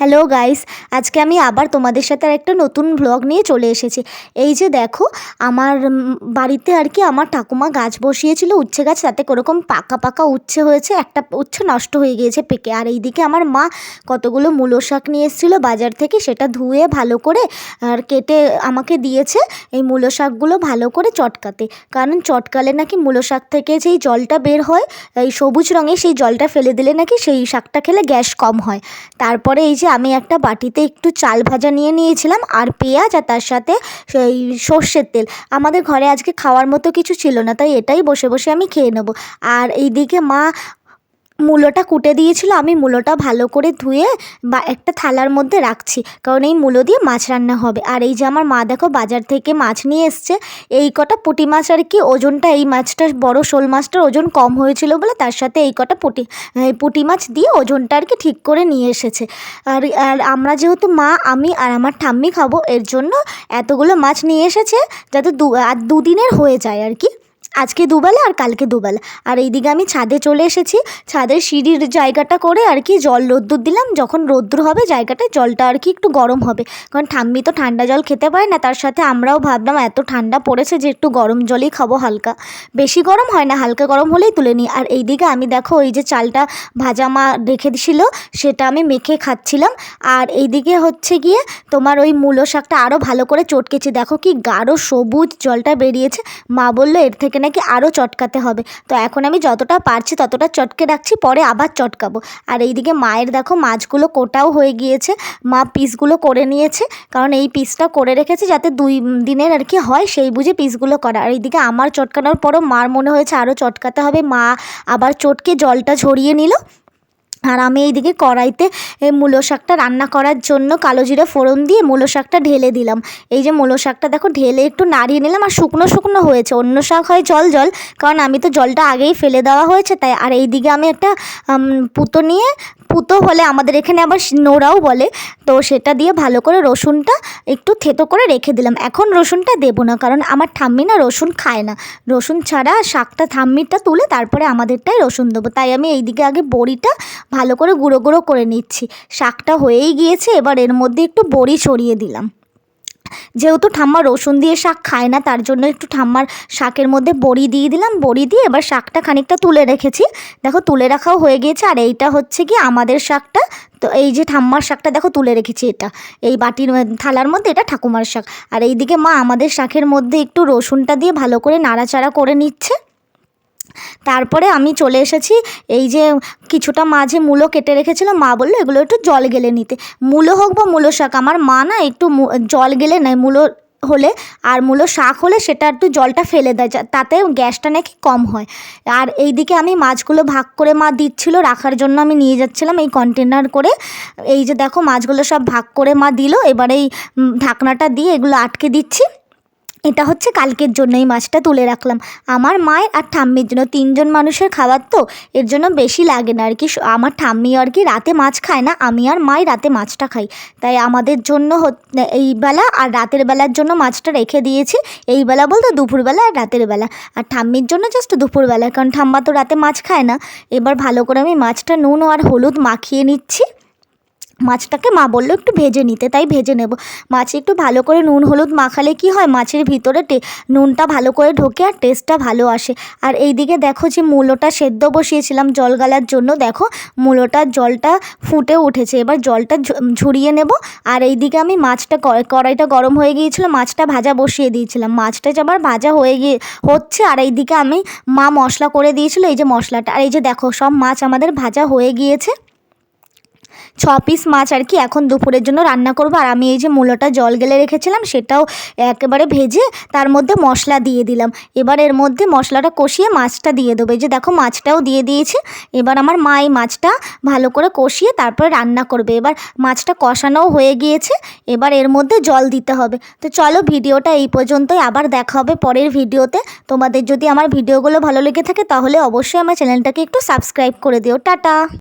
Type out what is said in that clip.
Hello guys আজকে আমি আবার তোমাদের সাথে আর একটা নতুন ব্লগ নিয়ে চলে এসেছি। এই যে দেখো, আমার বাড়িতে আর কি আমার ঠাকুমা গাছ বসিয়েছিল উচ্ছে গাছ, তাতে কোরকম পাকা পাকা উচ্ছে হয়েছে, একটা উচ্ছে নষ্ট হয়ে গিয়েছে পেকে। আর এইদিকে আমার মা কতগুলো মূলো শাক নিয়ে এসেছিল বাজার থেকে, সেটা ধুয়ে ভালো করে, আর কেটে আমাকে দিয়েছে এই মূলো শাকগুলো ভালো করে চটকাতে। কারণ চটকালে নাকি মূলো শাক থেকে যেই জলটা বের হয়, এই সবুজ রঙে সেই জলটা ফেলে দিলে নাকি সেই শাকটা খেলে গ্যাস কম হয়। তারপরে এই যে আমি একটা বাটিতে একটু চাল ভাজা নিয়ে নিয়েছিলাম আর পেঁয়াজ আর তার সাথে সেই সর্ষের তেল। আমাদের ঘরে আজকে খাওয়ার মতো কিছু ছিল না, তাই এটাই বসে বসে আমি খেয়ে নেব। আর এইদিকে মা মূলোটা কুটে দিয়েছিল, আমি মূলোটা ভালো করে ধুয়ে বা একটা থালার মধ্যে রাখছি। কারণ এই মূলো দিয়ে মাছ রান্না হবে। আর এই যে আমার মা দেখো বাজার থেকে মাছ নিয়ে এসছে, এই কটা পুঁটি মাছ আর কি ওজনটা, এই মাছটা বড় শোল মাছটার ওজন কম হয়েছিল বলে তার সাথে এই কটা পুঁটি পুঁটি মাছ দিয়ে ওজনটা আর কি ঠিক করে নিয়ে এসেছে। আর আর আমরা যেহেতু মা, আমি আর আমার ঠাম্মি খাব, এর জন্য এতগুলো মাছ নিয়ে এসেছে যাতে দু, আর দুদিনের হয়ে যায় আর কি। আজকে দুবেলা আর কালকে দুবেলা। আর এইদিকে আমি ছাদে চলে এসেছি। ছাদের সিঁড়ির জায়গাটা করে আর কি জল রোদ্দুর দিলাম। যখন রোদ্দুর হবে জায়গাটায় জলটা আর কি একটু গরম হবে। কারণ ঠাম্মি তো ঠান্ডা জল খেতে পারে না, তার সাথে আমরাও ভাবলাম এত ঠান্ডা পড়েছে যে একটু গরম জলই খাব হালকা। বেশি গরম হয় না, হালকা গরম হলেই তুলে নিই। আর এইদিকে আমি দেখো ওই যে চালটা ভাজা মা রেখে দিছিল, সেটা আমি মেখে খাচ্ছিলাম। আর এইদিকে হচ্ছে গিয়ে তোমার ওই মূলো শাকটা আরও ভালো করে চটকেছি। দেখো কি গাঢ় সবুজ জলটা বেরিয়েছে। মা বলল, এর থেকে নাকি আরও চটকাতে হবে। তো এখন আমি যতটা পারছি ততটা চটকে রাখছি, পরে আবার চটকাবো। আর এইদিকে মায়ের দেখো মাছগুলো কোটাও হয়ে গিয়েছে। মা পিসগুলো করে নিয়েছে, কারণ এই পিসটা করে রেখেছে যাতে দুই দিনের আর কি হয় সেই বুঝে পিসগুলো করা। আর এইদিকে আমার চটকানোর পরও মার মনে হয়েছে আরও চটকাতে হবে। মা আবার চটকে জলটা ঝরিয়ে নিল। আর আমি এইদিকে কড়াইতে মূলো শাকটা রান্না করার জন্য কালো জিরে ফোড়ন দিয়ে মূলো শাকটা ঢেলে দিলাম। এই যে মূলো শাকটা দেখো ঢেলে একটু নাড়িয়ে নিলাম আর শুকনো শুকনো হয়েছে। অন্য শাক হয় জল জল, কারণ আমি তো জলটা আগেই ফেলে দেওয়া হয়েছে, তাই আর এই দিকে আমি একটা পুতো নিয়ে, পুতো হলে আমাদের এখানে আবার নোড়াও বলে, তো সেটা দিয়ে ভালো করে রসুনটা একটু থেতো করে রেখে দিলাম। এখন রসুনটা দেবো না, কারণ আমার ঠাম্মি না রসুন খায় না। রসুন ছাড়া শাকটা ঠাম্মিরটা তুলে তারপরে আমাদেরটাই রসুন দেবো। তাই আমি এইদিকে আগে বড়িটা ভালো করে গুঁড়ো গুঁড়ো করে নিচ্ছি। শাকটা হয়েই গিয়েছে, এবার এর মধ্যে একটু বড়ি ছড়িয়ে দিলাম। যেহেতু ঠাম্মা রসুন দিয়ে শাক খায় না, তার জন্য একটু ঠাম্মার শাকের মধ্যে বড়ি দিয়ে দিলাম। বড়ি দিয়ে এবার শাকটা খানিকটা তুলে রেখেছি। দেখো, তুলে রাখাও হয়ে গিয়েছে, আর এইটা হচ্ছে কি আমাদের শাকটা। তো এই যে ঠাম্মার শাকটা, দেখো, তুলে রেখেছি এটা। এই বাটির থালার মধ্যে, এটা ঠাকুমার শাক। আর এইদিকে মা আমাদের শাকের মধ্যে একটু রসুনটা দিয়ে ভালো করে নাড়াচাড়া করে নিচ্ছে। তারপরে আমি চলে এসেছি। এই যে কিছুটা মাঝে মূলো কেটে রেখেছিলাম, মা বলল, এগুলো একটু জল গেলে নিতে। মূলো হোক বা মূলো শাক, আমার মা না একটু জল গেলে নেয়, মূলো হলে, আর মূলো শাক হলে সেটা একটু জলটা ফেলে দেয় তাতে গ্যাসটা নাকি কম হয়। আর এই দিকে আমি মাছগুলো ভাগ করে মা দিচ্ছিল, রাখার জন্য আমি নিয়ে যাচ্ছিলাম এই কন্টেনার করে। এই যে দেখো, মাছগুলো সব ভাগ করে মা দিল, এবার এই ঢাকনাটা দিয়ে এগুলো আটকে দিচ্ছি। এটা হচ্ছে কালকের জন্য, এই মাছটা তুলে রাখলাম। আমার মায়ের আর ঠাম্মির জন্য, তিনজন মানুষের খাবার তো, এর জন্য বেশি লাগে না আর কি। আমার ঠাম্মি আর কি রাতে মাছ খায় না, আমি আর মাই রাতে মাছটা খাই। তাই আমাদের জন্য এই বেলা আর রাতের বেলার জন্য মাছটা রেখে দিয়েছি। এই বেলা বলতে দুপুরবেলা আর রাতের বেলা। আর ঠাম্মির জন্য জাস্ট দুপুরবেলা কারণ ঠাম্মা তো রাতে মাছ খায় না। এবার ভালো করে আমি মাছটা নুন আর হলুদ মাখিয়ে নিচ্ছি। মাছটাকে মা বলল একটু ভেজে নিতে, তাই ভেজে নেব। মাছে একটু ভালো করে নুন, হলুদ মাখালে কি হয়, মাছের ভিতরে নুনটা ভালো করে ঢোকে আর টেস্টটা ভালো আসে। আর এইদিকে দেখো যে মূলোটা সেদ্ধ বসিয়েছিলাম জল গালার জন্য। দেখো মূলোটার জলটা ফুটে উঠেছে। এবার জলটা ঝরিয়ে নেব। আর এই দিকে আমি মাছটা কড়াইটা গরম হয়ে গিয়েছিল, মাছটা ভাজা বসিয়ে দিয়েছিলাম। মাছটা যে আবার ভাজা হয়ে গিয়ে হচ্ছে, আর এই দিকে আমি মা মশলা করে দিয়েছিল, এই যে মশলাটা। আর এই যে দেখো সব মাছ আমাদের ভাজা হয়ে গিয়েছে। ছ পিস মাছ আর কি এখন দুপুরের জন্য রান্না করব। আর আমি এই যে মূলোটা জল গেলে রেখেছিলাম, সেটাও একেবারে ভেজে তার মধ্যে মশলা দিয়ে দিলাম। এবার এর মধ্যে মশলাটা কষিয়ে মাছটা দিয়ে দেবো। যে দেখো মাছটাও দিয়ে দিয়েছে। এবার আমার মা এই মাছটা ভালো করে কষিয়ে তারপরে রান্না করবে। এবার মাছটা কষানোও হয়ে গিয়েছে। এবার এর মধ্যে জল দিতে হবে। তো চলো ভিডিওটা এই পর্যন্তই। আবার দেখা হবে পরের ভিডিওতে। তোমাদের যদি আমার ভিডিওগুলো ভালো লেগে থাকে, তাহলে অবশ্যই আমার চ্যানেলটাকে একটু সাবস্ক্রাইব করে দিও। টাটা!